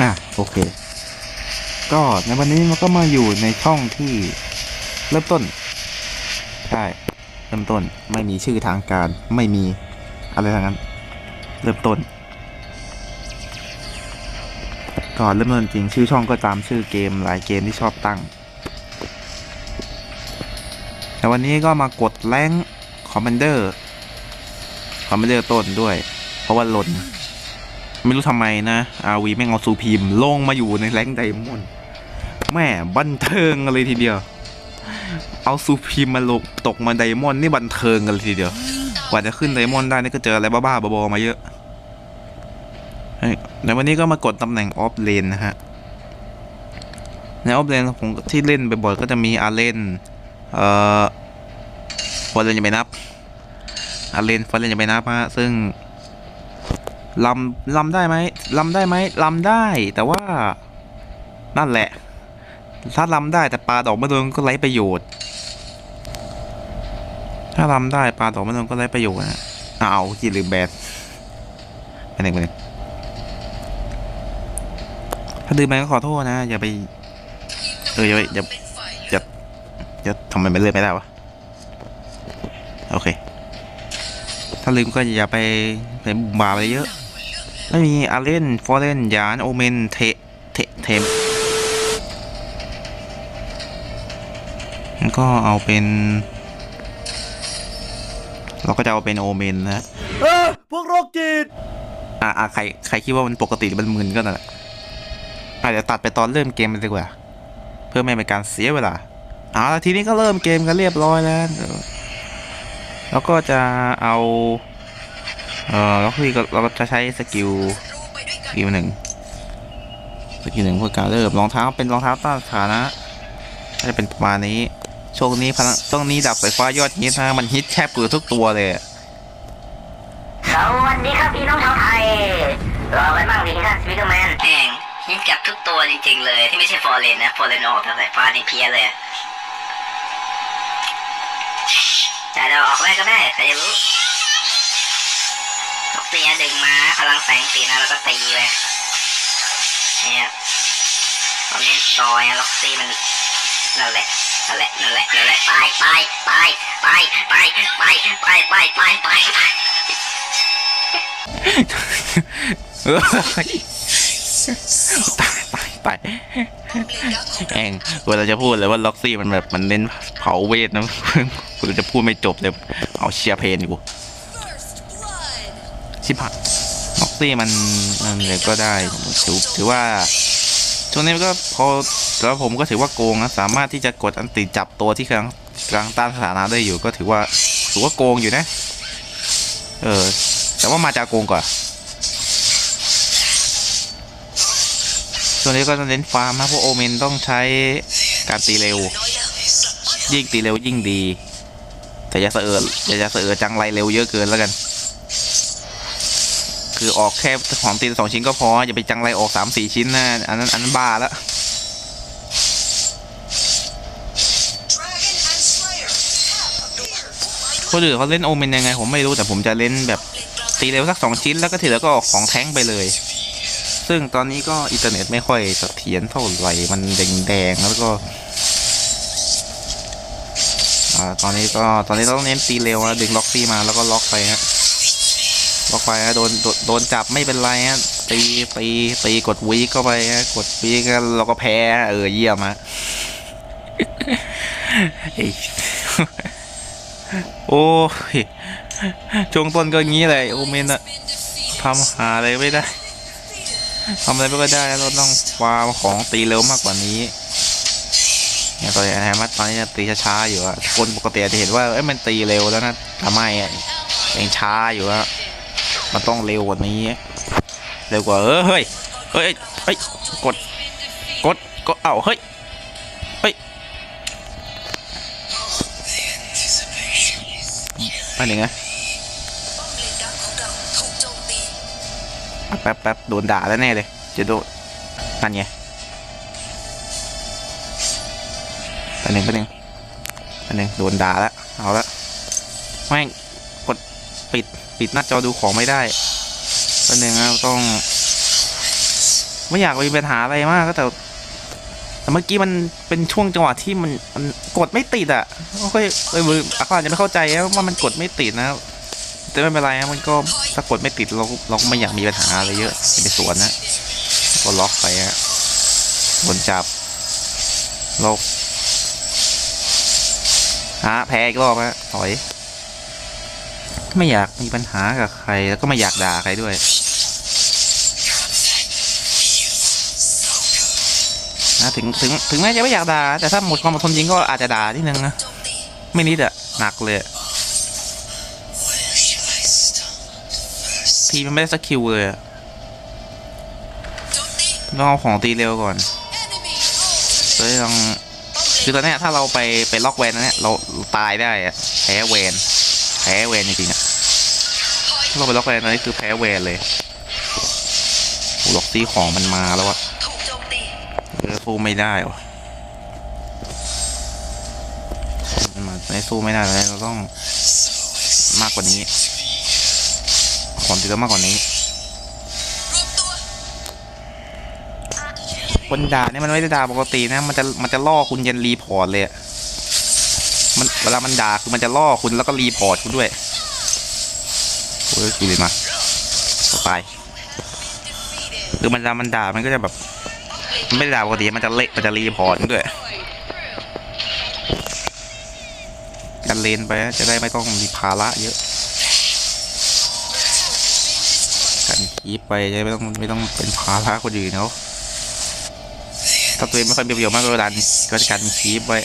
อะโอเค ก็ในวันนี้มันก็มาอยู่ในช่องที่เริ่มต้นใช่เริ่มต้นไม่มีชื่อทางการไม่มีอะไรทั้งนั้น เริ่มต้นก่อนเริ่มต้นจริงชื่อช่องก็ตามชื่อเกมหลายเกมที่ชอบตั้ง แต่วันนี้ก็มากดแรงคอมมานเดอร์คอมมานเดอร์ต้นด้วย เพราะว่าหล่น ไม่รู้ทำไมนะอาวีแม่งเอาซูพีมลงมาอยู่ในแรงไดมอนด์แม่บันเทิงกันเลยทีเดียว เอาซูพีมมาลงตกมาไดมอนด์นี่บันเทิงกันเลยทีเดียวกว่าจะขึ้นไดมอนด์ได้นี่ก็เจออะไรบ้าๆบอๆมาเยอะในวันนี้ก็มากดตำแหน่งออฟเลนนะฮะในออฟเลนผมที่เล่นบ่อยๆก็จะมีอาเลนเอ่อฟอร์เรนยังไม่นับอาเลนฟอร์เรนยังไม่นับฮะซึ่ง ลำลำได้ไหมลำได้ไหมลำได้ แต่ว่า นั่นแหละ ถ้าลำได้แต่ปลาดอกไม่โดนก็ไร้ประโยชน์ ถ้าลำได้ปลาดอกไม่โดนก็ไร้ประโยชน์นะเอาวยินลืมแบนไปหนึ่งไปหนึ่งถ้าดื่มไปก็ขอโทษนะ อย่าไป เอออย่าไปอย่าอย่าทำไมไม่เลื่อนไม่ได้วะ โอเคาลืมก็อย่าไปไปบุ่มบาไปเยอะ ไม่มีอาเลนฟอร์เรนยานโอเมนเทเทเทมงั้นก็เอาเป็น เราก็จะเอาเป็นโอเมนนะเออพวกโรคจิตอ่าอ่าใครใครคิดว่ามันปกติหรือมันมึนก็นั่นแหละอะเดี๋ยวตัดไปตอนเริ่มเกมมันดีกว่า เพื่อไม่เป็นการเสียเวลาเอาละทีนี้ก็เริ่มเกมกันเรียบร้อยแล้วเดี๋ยว แล้วก็จะเอา เออแล้วคือก็เราก็จะใช้สกิลสกิลหนึ่งสกิลหนึ่งเพื่อการเริ่มรองเท้าเป็นรองเท้าต้านสถานะก็จะเป็นประมาณนี้ช่วงนี้พลังช่วงนี้ดับไฟฟ้ายอดฮิตนะมันฮิตแทบเกือบทุกตัวเลยอะสวัสดีครับพี่น้องชาวไทยรอไว้บ้างดีท่านสปิเกอร์แมนแม่งฮิตกับทุกตัวจริงๆเลย ที่ไม่ใช่ฟอร์เรนนะฟอร์เรนออกทางสายฟ้านี่เพี้ยเลย อะจเราออกแรกก็ได้ใครจะรู้ล็อกตีนะดึงมาพลังแสงตีนะแล้วก็ตีไปเนี่ยตอนนี้ซอยล็อกตีมันนั่นแหละนั่นแหละนั่นแหละนั่นแหละไปไปไปไปไปไปไปไปไปไปไปเออ ตายตายตายแองเวลาจะพูดเลยว่าล็อกซี่มันแบบมันเน้นเผาเวทนะกูจะพูดไม่จบเลยเอาเชียร์เพลนอยู่ชิบหายล็อกซี่มันมันเลยก็ได้ถือถือว่าช่วงนี้ก็พอแล้วผมก็ถือว่าโกงนะสามารถที่จะกดอันติจับตัวที่กลางกลางต้านสถานะได้อยู่ก็ถือว่าถือว่าโกงอยู่นะ เออ แต่ว่ามาจากโกงกว่า ส่วนนี้ก็จะเน้นฟาร์มนะเพราะโอเมนต้องใช้การตีเร็ว ยิ่งตีเร็วยิ่งดี แต่อย่าเสอะเออย่าจะเสอะเอจังไรเร็วเยอะเกินแล้วกัน คือออกแค่ของตีสองชิ้นก็พออย่าไปจังไรออกสามสี่ชิ้นนะอันนั้นอันนั้นบ้าแล้วคนอื่นเขาเล่นโอเมนยังไงผมไม่รู้แต่ผมจะเล่นแบบตีเร็วสักสองชิ้นแล้วก็ทีเหลือก็ออกของแท้งไปเลย ซึ่งตอนนี้ก็อินเทอร์เน็ตไม่ค่อยเสถียรเท่าไหร่มันแดงๆแล้วก็อตอนนี้ก็ตอนนี้ต้องเน้นตีเร็วนะดึงล็อกซี่มาแล้วก็ล็อกไปฮะล็อกไปฮะโดนโดนโดนจับไม่เป็นไรฮะตีตีตีกดวีเข้าไปฮะกดวีก็เราก็แพ้เออเยี่ยมฮะโอ้ยช่วงต้นก็งี้เลยโอเมนอะทำหาอะไรไม่ได้ ทำอะไรไม่ก็ได้แล้วเราต้องฟาร์มของตีเร็วมากกว่านี้เนี่ยตอนนี้นะมัดตอนนี้ตีช้าๆอยู่อะคนปกติจะเห็นว่าเอ้ยมันตีเร็วแล้วนะทำไมอะยังช้าอยู่อะมันต้องเร็วกว่านี้เร็วกว่าเออเฮ้ยเฮ้ยเฮ้ยกดกดกดเอ้าเฮ้ยเฮ้ยไปไหนึ่ง แป๊บแป๊บโดนด่าแล้วแน่เลย จะโดนนั่นไงไปหนึ่งไปหนึ่งไปหนึ่งโดนด่าแล้ว เอาละแม่งกดปิดปิดหน้าจอดูของไม่ได้ไปหนึ่งนะต้อง ไม่อยากมีปัญหาอะไรมากก็แต่แต่เมื่อกี้มันเป็นช่วงจังหวะที่มันมันกดไม่ติดอะก็เอยมืออาจจะไม่เข้าใจว่ามันกดไม่ติดนะครับ แต่ไม่เป็นไรนะมันก็ถ้ากดไม่ติดเราเราก็ไม่อยากมีปัญหาอะไรเยอะอย่าไปสวนนะก็ล็อกไปฮะคนจับล็อกฮะแพ้อีกรอบฮะถอย ไม่อยากมีปัญหากับใครแล้วก็ไม่อยากด่าใครด้วยนะถึงถึงถึงแม้จะไม่อยากด่าแต่ถ้าหมดความอดทนจริงก็อาจจะด่านิดนึงนะไม่นิดอะหนักเลย ทีมันไม่ได้สกิลเลยอะต้องเอาของตีเร็วก่อนเลยลองคือตอนนี้ถ้าเราไปไปล็อกแวนนะเนี่ยเราตายได้อะแพ้แวนแพ้แวนจริงๆอะถ้าเราไปล็อกแวนตอนนี้คือแพ้แวนเลยล็อกตีของมันมาแล้วอะจมตีเออสู้ไม่ได้วะมันมาไม่สู้ไม่ได้แล้วเราต้องมากกว่านี้ ความตีเรามากกว่านี้คนด่าเนี่ยมันไม่ได้ด่าปกตินะ มันจะมันจะล่อคุณยันรีพอร์ตเลยมันเวลามันด่าคือมันจะล่อคุณแล้วก็รีพอร์ตคุณด้วยโอ้ยกูเลยมาต่อไปคือมันด่ามันด่ามันก็จะแบบมไม่ได้ด่าปกติมันจะเละมันจะรีพอร์ตด้วยกันเลนไปจะได้ไม่ต้องมีภาระเยอะ คีบไปจะได้ไม่ต้องไม่ต้องเป็นภาระคนอื่นเขาถ้าตัวเองไม่ค่อยมีประโยชน์มากก็ดันก็จะกันคีบไว้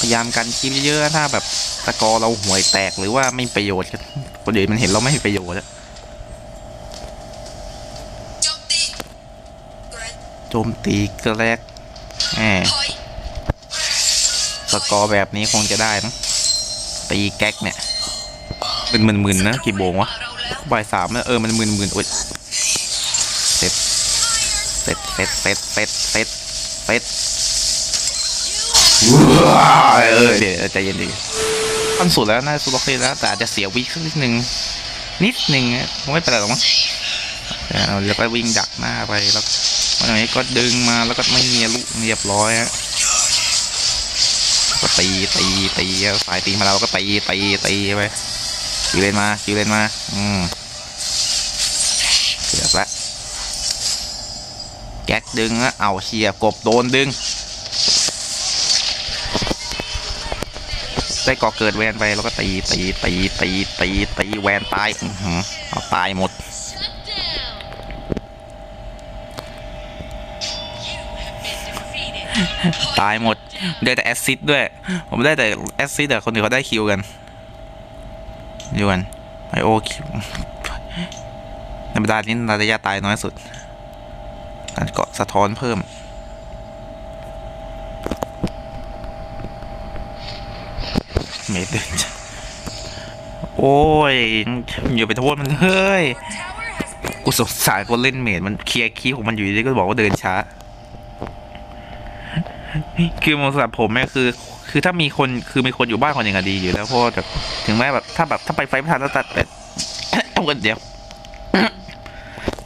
พยายามกันคีบเยอะๆถ้าแบบตะกอเราห่วยแตกหรือว่าไม่มีประโยชน์กันคนอื่นมันเห็นเราไม่มีประโยชน์อะโจมตีกระแรกแหม สกอร์แบบนี้คงจะได้นะตีแก๊กเนี่ยเป็นหมื่นๆนะกี่โมงวะบ่ายสามนะเออมันหมื่นๆโอ๊ยเสร็จเสร็จเสร็จเสร็จเสร็จเสร็จเสร็จเออเดี๋ยวใจเย็นดิขั้นสุดแล้วน่าสุดล็อกเลยแล้วแต่อาจจะเสียวิสักนิดนึงนิดนึงนะคงไม่เป็นไรหรอกมั้งเอาแล้วก็วิ่งดักหน้าไปแล้ววันนี้ก็ดึงมาแล้วก็ไม่เงียลุเรียบร้อยฮะก็ ตีตีตีสายตีมาเราก็ตีตีตีไปคิวเลนมาคิวเลนมาอืมเกือบละแก๊กดึงนะเอาเชียร์กบโดนดึงได้ก่อเกิดแวนไปแล้วก็ตีตีตีตีตีตีแวนตายอือหือเอาตายหมด ตายหมด ได้แต่แอสซิดด้วย ผมได้แต่แอสซิดแต่คนอื่นเขาได้คิวกันดูกันไอโอคิวในบรรดานี้ระยะตายน้อยสุด การเกาะสะท้อนเพิ่มเมตรเดินจ้ะโอ้ยอย่าไปโทษมันเลยกูสงสารคนเล่นเมดมันเคลียร์คีย์ของมันอยู่ดีก็บอกว่าเดินช้า คือมองสำหรับผมเนี่ยคือ คือถ้ามีคนคือมีคนอยู่บ้านคนอย่างดีอยู่แล้วเพราะว่าแบบถึงแม้แบบถ้าแบบถ้าไปไฟไม่ทันแล้วตัดแต่เอากันเดี๋ยว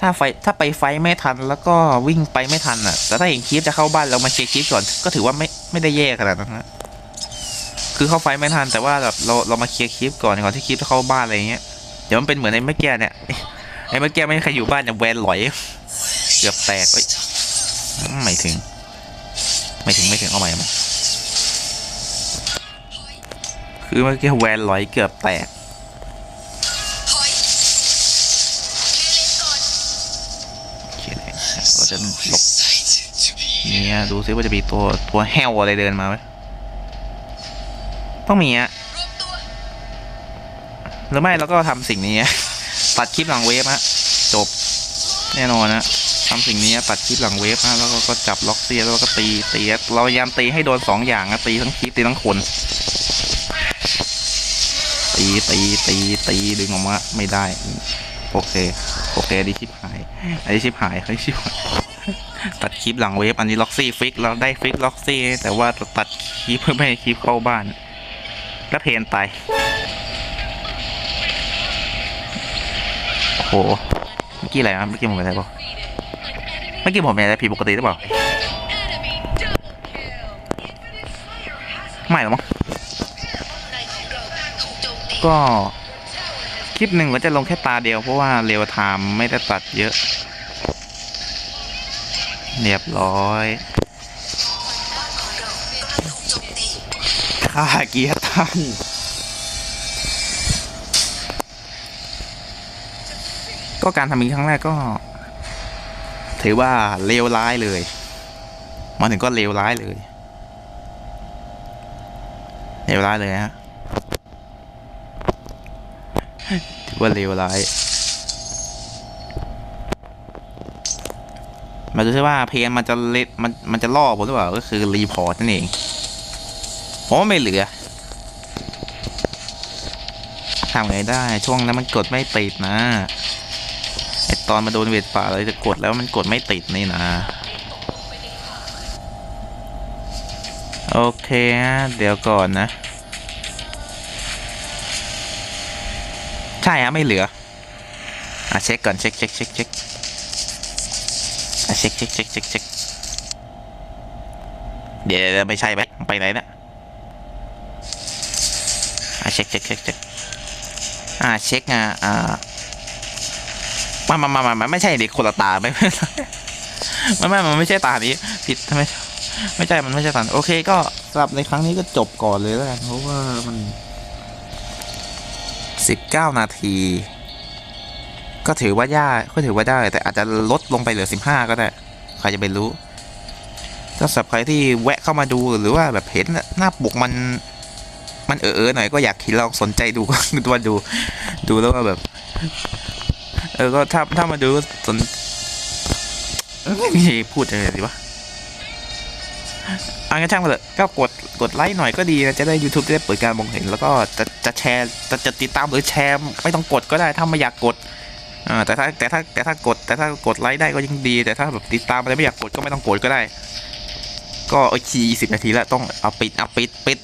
ถ้าไฟถ้าไปไฟไม่ทันแล้วก็วิ่งไปไม่ทันอะ แต่ถ้าเห็นคลิปจะเข้าบ้านเรามาเคลียร์คลิปก่อนก็ถือว่าไม่ไม่ได้แย่ขนาดนั้นนะคือเข้าไฟไม่ทันแต่ว่าแบบเราเรามาเคลียร์คลิปก่อนก่อนที่คลิปจะเข้าบ้านอะไรอย่างเงี้ยเดี๋ยวมันเป็นเหมือนไอ้เมื่อกี้เนี่ยไอ้เมื่อกี้ไม่มีใครอยู่บ้านอย่างแวนลอยเกือบแตกเอ้ยไม่ถึง ไม่ถึงไม่ถึงเอาใหม่เอาใหมคือเมื่อกี้แวนลอยเกือบแตกเคเลยเราจะหลบเนี่ยดูซิว่าจะมีตัวตัวแฮวอะไรเดินมาไหมต้องมีอะหรือไม่เราก็ทำสิ่งนี้ตัดคลิปหลังเวฟฮะจบแน่นอนนะ ทำสิ่งนี้ตัดคลิปหลังเวฟฮะแล้วก็จับล็อกเซียแล้วก็ตีเตียเราพยายามตีให้โดนสองอย่างนะตีทั้งคลิปตีทั้งคนตีตีตีตีดึงออกมาไม่ได้ โอเค โอเคอันนี้ชิปหายอันนี้ชิปหายอันนี้ชิปหายตัดคลิปหลังเวฟอันนี้ล็อกซี่ฟิกเราได้ฟิกล็อกซี่แต่ว่าตัดคลิปเพื่อไม่ให้คลิปเข้าบ้าน แล้วเพนไปโอ้โหเมื่อกี้อะไรนะเมื่อกี้ผมเป็นอะไรบ้าง เมื่อกี้ผมเป็นอะไรผิดปกติหรือเปล่า ไม่หรอกมั้ง ก็คลิปหนึ่งก็จะลงแค่ตาเดียวเพราะว่าเรียวไทม์ไม่ได้ตัดเยอะ เรียบร้อยค่าเกียร์ตันก็การทำมิงครั้งแรกก็ ถือว่าเลวร้ายเลย มาถึงก็เลวร้ายเลยเลวร้ายเลยฮะถือว่าเลวร้าย มาดูซิว่าเพลงมันจะเล็ดมันมันจะล่อผมหรือเปล่าก็คือรีพอร์ตนั่นเองผมว่าไม่เหลือทำไงได้ช่วงนั้นมันกดไม่ติดนะ อตอนมาโดนเวทป่าเลยจะกดแล้วมันกดไม่ติดนี่นะโอเคฮะเดี๋ยวก่อนนะ ใช่ฮะไม่เหลืออะเช็คก่อนเช็คเช็คเช็คเช็คอะเช็คเช็คเช็คเช็คเช็คเดี๋ยวไม่ใช่ไหมไปไหนนะอะเช็คเช็คเช็คเช็คอะเช็คอะอ่า มามามามาไม่ใช่เด็กคนละตาไม่ไม่ไม่มันไม่ใช่ตานี้ผิดทำไมไม่ใช่มันไม่ใช่ตาโอเค ก็สำหรับในครั้งนี้ก็จบก่อนเลยแล้วกันเพราะว่ามันสิบเก้านาที ก็ถือว่าย่าก็ถือว่าได้ แต่อาจจะลดลงไปเหลือสิบห้าก็ได้ ใครจะไปรู้ก็สำหรับใครที่แวะเข้ามาดูหรือว่าแบบเห็นหน้าปกมัน มันเออๆหน่อยก็อยากเห็นลองสนใจดูก็ว่าดูดูแล้วก็แบบ ออก็ถ้าถ้ามาดูสนพูดอะไรดีวะอันก็ช่างมาเถอะก็กดกดไลค์หน่อยก็ดีนะจะได้ YouTube จะได้เปิดการมองเห็น แล้วก็จะจะแชร์จะจะติดตามหรือแชร์ไม่ต้องกดก็ได้ถ้าไม่อยากกดอ่าแต่ถ้าแต่ถ้าแต่ถ้ากดแต่ถ้ากดไลค์ได้ก็ยิ่งดี แต่ถ้าแบบติดตามอะไรไม่อยากกดก็ไม่ต้องกดก็ได้ ก็โอเคสิบนาทีแล้วต้องเอาปิดเอาปิดปิด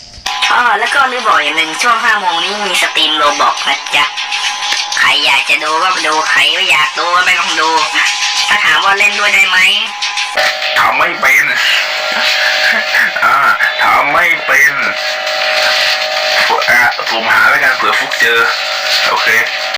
อ๋อแล้วก็ลืมบอกอย่างหนึ่งช่วงห้าโมงนี้มีสตรีมโรบอกนะจ๊ะ ใครอยากจะดูก็ไปดูใครไม่อยากดูก็ไม่ต้องดู ถ้าถามว่าเล่นด้วยได้ไหมทำไม่เป็นอ่าทำไม่เป็นอ่าผมหาแล้วกันเผื่อฟุกเจอ โอเค